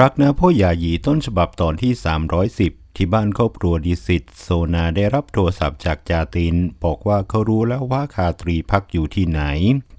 รักนะพ่อยาหยีต้นฉบับตอนที่ 310 ที่บ้านครอบครัวดิสิตโซนาได้รับโทรศัพท์จากจาติน บอกว่าเขารู้แล้วว่าคาตรีพักอยู่ที่ไหน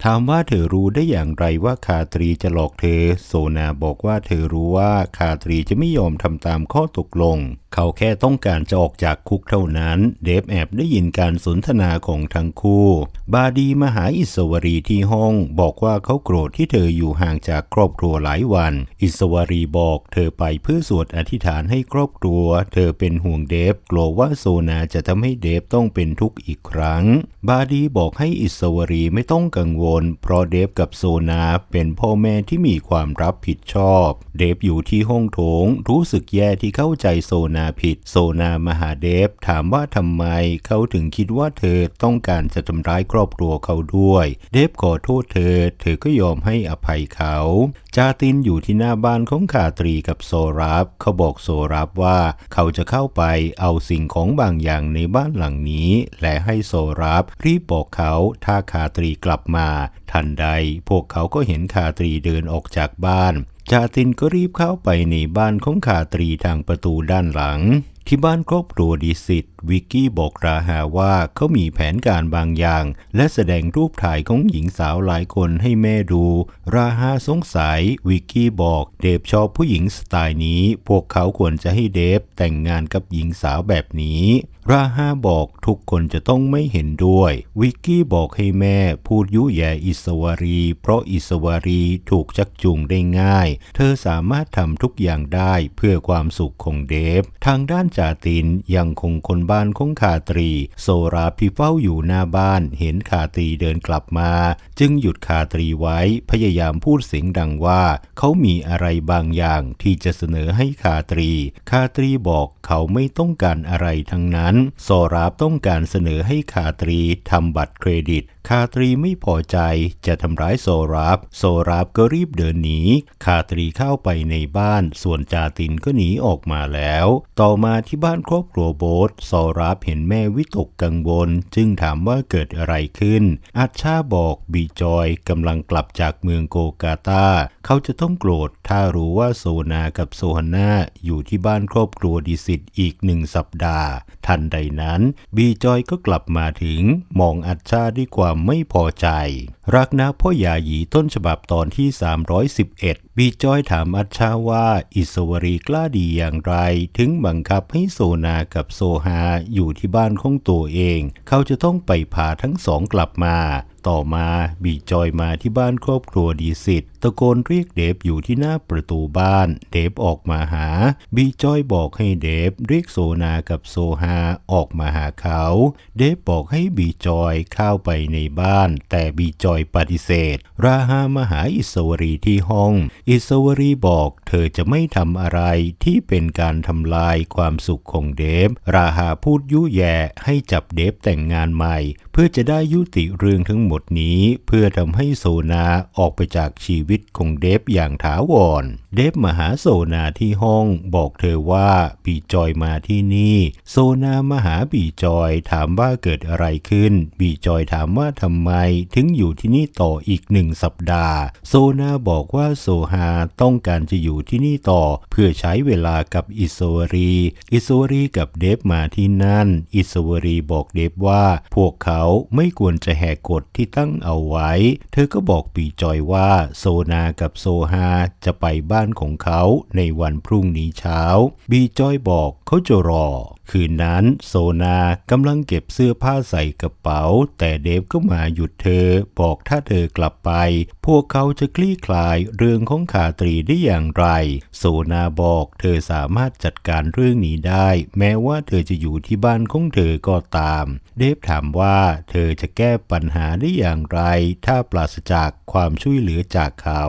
ถามว่าเธอรู้ได้อย่างไรว่าคาตรีจะหลอกเธอ โซนาบอกว่าเธอรู้ว่าคาตรีจะไม่ยอมทำตามข้อตกลง เขาแค่ต้องการจะออกจากคุกเท่านั้น เดฟแอบได้ยินการสนทนาของทั้งคู่ บาดีมาหาอิสวรีที่ห้อง บอกว่าเขาโกรธที่เธออยู่ห่างจากครอบครัวหลายวัน อิสวรีบอกเธอไปเพื่อสวดอธิษฐานให้ครอบครัว เธอเป็นห่วงเดฟกลัวว่าโซนาจะทำให้เดฟต้องเป็นทุกข์อีกครั้ง บาดีบอกให้อิสวรีไม่ต้องกังวลเพราะเดฟกับโซนาเป็นพ่อแม่ที่มีความรับผิดชอบ เดฟอยู่ที่ห้องโถง รู้สึกแย่ที่เข้าใจโซนาผิด โซนามาหาเดฟถามว่าทำไมเขาถึงคิดว่าเธอต้องการจะทำร้ายครอบครัวเขาด้วย เดฟขอโทษเธอ เธอก็ยอมให้อภัยเขา จาตินอยู่ที่หน้าบ้านของคาตรีกับโซรับ เขาบอกโซรับว่าเขาจะเข้าไปเอาสิ่งของบางอย่างในบ้านหลังนี้ และให้โซรับรีบบอกเขาถ้าคาตรีกลับมาทันใดพวกเขาก็เห็นคาตรีเดินออกจากบ้านจาตินก็รีบเข้าไปในบ้านของคาตรีทางประตูด้านหลัง ที่บ้านครอบครัวดิสิตวิกกี้บอกราหาว่าเขามีแผนการบางอย่าง และแสดงรูปถ่ายของหญิงสาวหลายคนให้แม่ดู ราหาสงสัย วิกกี้บอกเดฟชอบผู้หญิงสไตล์นี้ พวกเขาควรจะให้เดฟแต่งงานกับหญิงสาวแบบนี้ ราฮาบอกทุกคนจะต้องไม่เห็นด้วย วิกกี้บอกให้แม่พูดยุแย่อิสวารี เพราะอิสวารีถูกชักจูงได้ง่าย เธอสามารถทำทุกอย่างได้เพื่อความสุขของเดฟ ทางด้านจาตินยังคงคนบ้านของคาตรี โซราพี่เฝ้าอยู่หน้าบ้านเห็นคาตรีเดินกลับมา จึงหยุดคาตรีไว้พยายามพูดเสียงดังว่า เขามีอะไรบางอย่างที่จะเสนอให้คาตรี คาตรีบอกเขาไม่ต้องการอะไรทั้งนั้นโซราบต้องการเสนอให้คาตรีทำบัตรเครดิต คาตรีไม่พอใจจะทำร้ายโซราบโซราบก็รีบเดินหนี คาตรีเข้าไปในบ้าน ส่วนจาตินก็หนีออกมาแล้ว ต่อมาที่บ้านครอบครัวโบสโซราบเห็นแม่วิตกกังวล จึงถามว่าเกิดอะไรขึ้นอัชาบอกบีจอยกำลังกลับจากเมืองโกกาตา เขาจะต้องโกรธถ้ารู้ว่าโซนากับโซฮันนาอยู่ที่บ้านครอบครัวดิสิตอีกหนึ่งสัปดาห์ ทันใดนั้น บีจอยก็กลับมาถึง มองอัจชาด้วยความไม่พอใจ รักนะพ่อยาหยีต้นฉบับตอนที่ 311 บีจอยถามอัชชาว่าอิสวรีกล้าดีอย่างไร ถึงบังคับให้โซนากับโซฮาอยู่ที่บ้านของตัวเอง เขาจะต้องไปพาทั้งสองกลับมาต่อมาบีจอยมาที่บ้านครอบครัวดีสิตตะโกนเรียกเดฟอยู่ที่หน้าประตูบ้าน เดฟออกมาหา บีจอยบอกให้เดฟเรียกโซนากับโซฮาออกมาหาเขา เดฟบอกให้บีจอยเข้าไปในบ้าน แต่บีจอยปฏิเสธ ราฮามาหาอิสวรีที่ห้องอิสวรีบอกเธอจะไม่ทำอะไรที่เป็นการทำลายความสุขของเดฟ ราฮาพูดยุแย่ให้จับเดฟแต่งงานใหม่ เพื่อจะได้ยุติเรื่องทั้งหมดนี้ เพื่อทำให้โซนาออกไปจากชีวิตของเดฟอย่างถาวร เดฟมาหาโซนาที่ห้องบอกเธอว่าบีจอยมาที่นี่ โซนามาหาบีจอยถามว่าเกิดอะไรขึ้น บีจอยถามว่าทำไมถึงอยู่ที่นี่ต่ออีกหนึ่งสัปดาห์ โซนาบอกว่าโซฮาต้องการจะอยูู่่ที่นี่ต่อ เพื่อใช้เวลากับอิสวรี อิสวรีกับเดฟมาที่นั่น อิสวรีบอกเดฟว่า พวกเขาไม่ควรจะแหกกฎที่ตั้งเอาไว้ เธอก็บอกบีจอยว่าโซนากับโซฮาจะไปบ้านของเขาในวันพรุ่งนี้เช้า บีจอยบอกเขาจะรอ คืนนั้นโซนากำลังเก็บเสื้อผ้าใส่กระเป๋า แต่เดฟก็มาหยุดเธอ บอกถ้าเธอกลับไป พวกเขาจะคลี่คลายเรื่องของขาตรีได้อย่างไร โซนาบอกเธอสามารถจัดการเรื่องนี้ได้ แม้ว่าเธอจะอยู่ที่บ้านของเธอก็ตาม เดฟถามว่าเธอจะแก้ปัญหาได้อย่างไร ถ้าปราศจากความช่วยเหลือจากเขา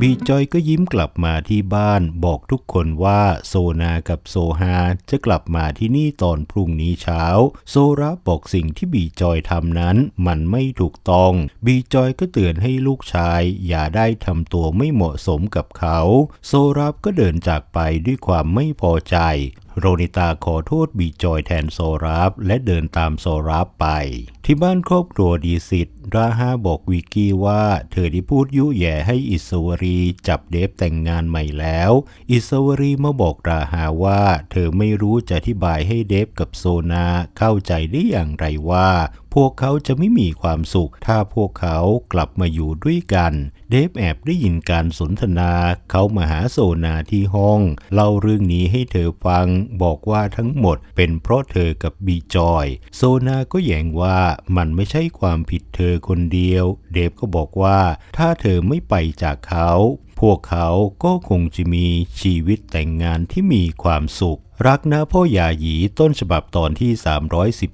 บีจอยก็ยิ้มกลับมาที่บ้านบอกทุกคนว่าโซนากับโซฮาจะกลับมาที่นี่ตอนพรุ่งนี้เช้า โซรับบอกสิ่งที่บีจอยทำนั้นมันไม่ถูกต้อง บีจอยก็เตือนให้ลูกชาย อย่าได้ทำตัวไม่เหมาะสมกับเขา โซรับก็เดินจากไปด้วยความไม่พอใจ โรนิตาขอโทษบีจอยแทนโซรับและเดินตามโซรับไป ที่บ้านครอบครัวดีสิทธิ์ราฮาบอกวิกกี้ว่า เธอได้พูดยุแย่ให้อิสวรีจับเดฟแต่งงานใหม่แล้ว อิสวรีมาบอกราฮาว่า เธอไม่รู้จะอธิบายให้เดฟกับโซนาเข้าใจได้อย่างไรว่า พวกเขาจะไม่มีความสุข ถ้าพวกเขากลับมาอยู่ด้วยกัน เดฟแอบได้ยินการสนทนา เขามาหาโซนาที่ห้อง เล่าเรื่องนี้ให้เธอฟัง บอกว่าทั้งหมดเป็นเพราะเธอกับบีจอย โซนาก็แย้งว่ามันไม่ใช่ความผิดเธอคนเดียว เดฟก็บอกว่าถ้าเธอไม่ไปจากเขา พวกเขาก็คงจะมีชีวิตแต่งงานที่มีความสุข รักนะพ่อหยาหยีต้นฉบับตอนที่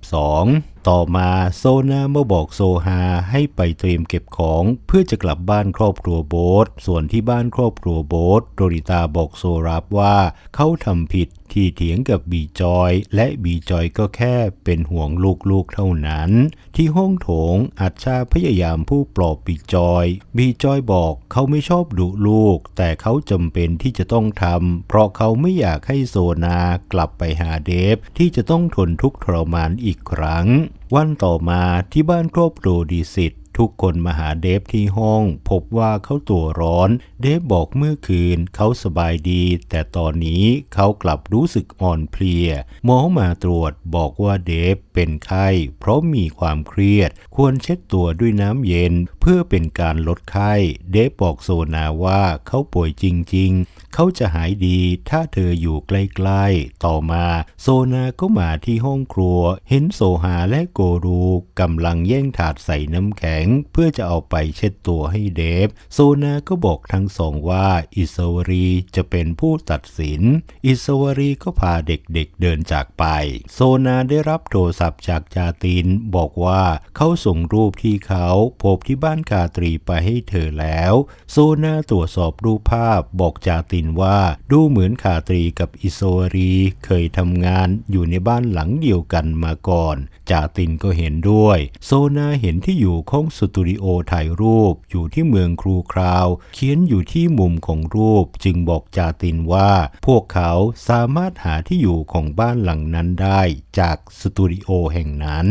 312 ต่อมาโซนามาบอกโซฮาให้ไปเตรียมเก็บของเพื่อจะกลับบ้านครอบครัวโบสส่วนที่บ้านครอบครัวโบสโรริตาบอกโซรับว่าเขาทำผิดที่เถียงกับบีจอย และบีจอยก็แค่เป็นห่วงลูกๆเท่านั้น ที่ห้องโถงอัจชาพยายามผู้ปลอบบีจอย บีจอยบอกเขาไม่ชอบดุลูก แต่เขาจำเป็นที่จะต้องทำเพราะเขาไม่อยากให้โซนากลับไปหาเดฟที่จะต้องทนทุกข์ทรมานอีกครั้ง วันต่อมาที่บ้านครอบครัวดีสิทธิ ทุกคนมาหาเดฟที่ห้อง พบว่าเขาตัวร้อน เดฟบอกเมื่อคืนเขาสบายดี แต่ตอนนี้เขากลับรู้สึกอ่อนเพลีย หมอมาตรวจบอกว่าเดฟเป็นไข้ เพราะมีความเครียด ควรเช็ดตัวด้วยน้ำเย็น เพื่อเป็นการลดไข้ เดฟบอกโซนาว่าเขาป่วยจริง ๆ เขาจะหายดีถ้าเธออยู่ใกล้ๆ ต่อมา โซนาก็มาที่ห้องครัว เห็นโซฮาและโกรูกำลังแย่งถาดใส่น้ำแข็งเพื่อจะเอาไปเช็ดตัวให้เดฟ โซนาก็บอกทั้งสองว่าอิสวรีจะเป็นผู้ตัดสิน อิสวรีก็พาเด็กๆเดินจากไป โซนาได้รับโทรศัพท์จากจาตินบอกว่าเขาส่งรูปที่เขาพบที่บ้านกาตรีไปให้เธอแล้ว โซนาตรวจสอบรูปภาพบอกจาตินว่าดูเหมือนคาตรีกับอิโซรีเคยทำงานอยู่ในบ้านหลังเดียวกันมาก่อน จาตินก็เห็นด้วย โซนาเห็นที่อยู่ของสตูดิโอถ่ายรูปอยู่ที่เมืองครูคราว เขียนอยู่ที่มุมของรูปจึงบอกจาตินว่า พวกเขาสามารถหาที่อยู่ของบ้านหลังนั้นได้จากสตูดิโอแห่งนั้น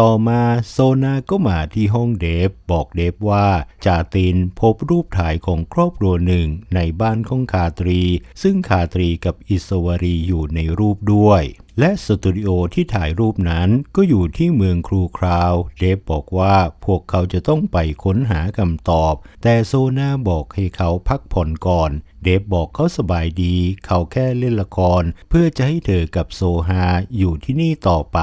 ต่อมาโซนาก็มาที่ห้องเดฟ บอกเดฟว่าจาตินพบรูปถ่ายของครอบครัวหนึ่งในบ้านของคาตรี ซึ่งคาตรีกับอิสวรีอยู่ในรูปด้วยและสตูดิโอที่ถ่ายรูปนั้นก็อยู่ที่เมืองครูคราว เดฟบอกว่าพวกเขาจะต้องไปค้นหาคำตอบ แต่โซนาบอกให้เขาพักผ่อนก่อน เดฟบอกเขาสบายดี เขาแค่เล่นละคร เพื่อจะให้เธอกับโซฮาอยู่ที่นี่ต่อไป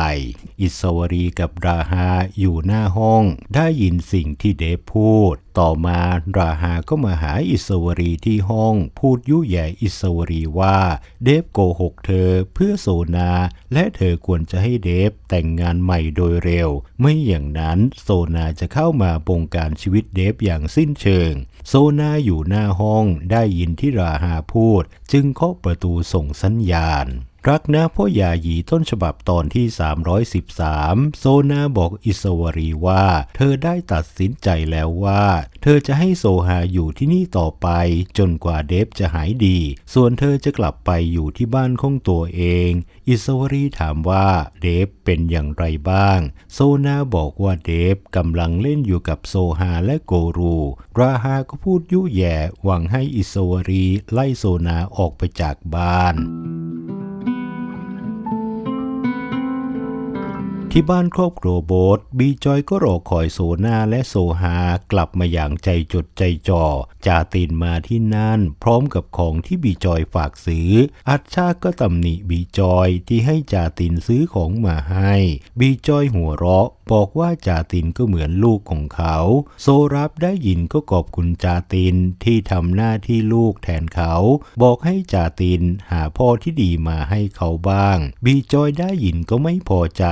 อิสวรีกับราฮาอยู่หน้าห้อง ได้ยินสิ่งที่เดฟพูดต่อมาราฮาก็มาหาอิสวรีที่ห้องพูดยุแย่อิสวรีว่าเดฟโกหกเธอเพื่อโซนา และเธอควรจะให้เดฟแต่งงานใหม่โดยเร็ว ไม่อย่างนั้นโซนาจะเข้ามาบงการชีวิตเดฟอย่างสิ้นเชิง โซนาอยู่หน้าห้องได้ยินที่ราฮาพูด จึงเคาะประตูส่งสัญญาณ รักนะพ่อยาหยีต้นฉบับตอนที่ 313 โซนาบอกอิสวรีว่า เธอได้ตัดสินใจแล้วว่า เธอจะให้โซฮาอยู่ที่นี่ต่อไป จนกว่าเดฟจะหายดี ส่วนเธอจะกลับไปอยู่ที่บ้านของตัวเอง อิสวรีถามว่าเดฟเป็นอย่างไรบ้าง โซนาบอกว่าเดฟกำลังเล่นอยู่กับโซฮาและโกรู ราฮาก็พูดยุแย่หวังให้อิสวรีไล่โซนาออกไปจากบ้าน ที่บ้านครอบครัวโบสบีจอยก็รอคอยโซนาและโซฮากลับมาอย่างใจจดใจจ่อจาตินมาที่นั่น พร้อมกับของที่บีจอยฝากซื้อ อัชชาก็ตำหนิบีจอยที่ให้จาตินซื้อของมาให้ บีจอยหัวเราะ บอกว่าจาตินก็เหมือนลูกของเขา โซรับได้ยินก็ขอบคุณจาตินที่ทำหน้าที่ลูกแทนเขา บอกให้จาตินหาพ่อที่ดีมาให้เขาบ้าง บีจอยได้ยินก็ไม่พอใจ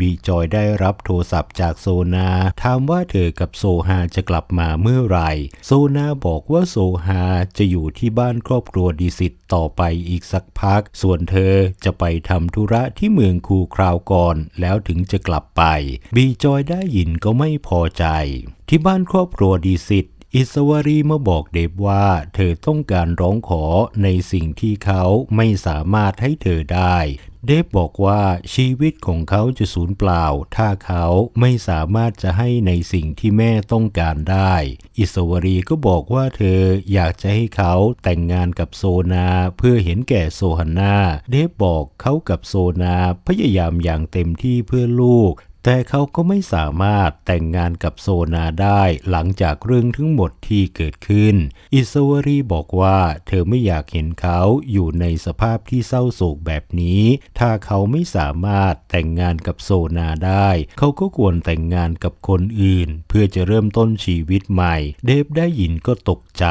บีจอยได้รับโทรศัพท์จากโซนาถามว่าเธอกับโซฮาจะกลับมาเมื่อไหร่ โซนาบอกว่าโซฮาจะอยู่ที่บ้านครอบครัวดีสิทธิ์ต่อไปอีกสักพัก ส่วนเธอจะไปทำธุระที่เมืองคูคราวก่อน แล้วถึงจะกลับไป บีจอยได้ยินก็ไม่พอใจ ที่บ้านครอบครัวดีสิทธอิสวรีมาบอกเดฟว่า เธอต้องการร้องขอในสิ่งที่เขาไม่สามารถให้เธอได้ เดฟบอกว่าชีวิตของเขาจะสูญเปล่า ถ้าเขาไม่สามารถจะให้ในสิ่งที่แม่ต้องการได้ อิสวรีก็บอกว่าเธออยากจะให้เขาแต่งงานกับโซนาเพื่อเห็นแก่โซฮันนา เดฟบอกเขากับโซนาพยายามอย่างเต็มที่เพื่อลูก แต่เขาก็ไม่สามารถแต่งงานกับโซนาได้หลังจากเรื่องทั้งหมดที่เกิดขึ้น อิสวรีบอกว่าเธอไม่อยากเห็นเขาอยู่ในสภาพที่เศร้าโศกแบบนี้ ถ้าเขาไม่สามารถแต่งงานกับโซนาได้ เขาก็ควรแต่งงานกับคนอื่น เพื่อจะเริ่มต้นชีวิตใหม่ เดฟได้ยินก็ตกใจ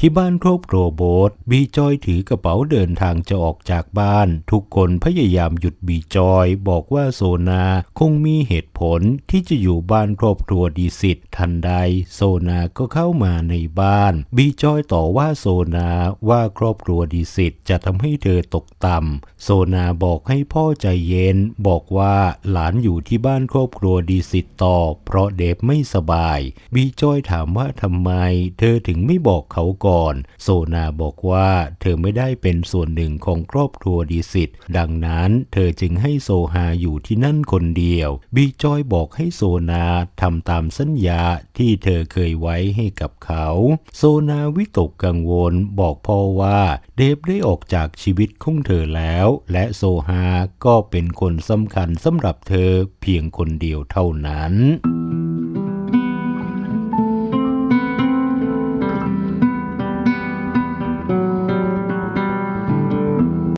ที่บ้านครอบครัวโบสบีจอยถือกระเป๋าเดินทางจะออกจากบ้าน ทุกคนพยายามหยุดบีจอย บอกว่าโซนาคงมีเหตุผลที่จะอยู่บ้านครอบครัวดีสิทธิ์ทันใด โซนาก็เข้ามาในบ้าน บีจอยต่อว่าโซนาว่าครอบครัวดีสิทธิ์จะทำให้เธอตกต่ำโซนาบอกให้พ่อใจเย็น บอกว่าหลานอยู่ที่บ้านครอบครัวดีสิทธิ์ต่อ เพราะเดฟไม่สบาย บีจอยถามว่าทำไม เธอถึงไม่บอกเขาก่อน โซนาบอกว่าเธอไม่ได้เป็นส่วนหนึ่งของครอบครัวดีสิทธิ์ดังนั้นเธอจึงให้โซฮาอยู่ที่นั่นคนเดียวบีจอยบอกให้โซนาทำตามสัญญาที่เธอเคยไว้ให้กับเขา โซนาวิตกกังวลบอกพ่อว่าเดฟได้ออกจากชีวิตของเธอแล้ว และโซฮาก็เป็นคนสำคัญสำหรับเธอเพียงคนเดียวเท่านั้น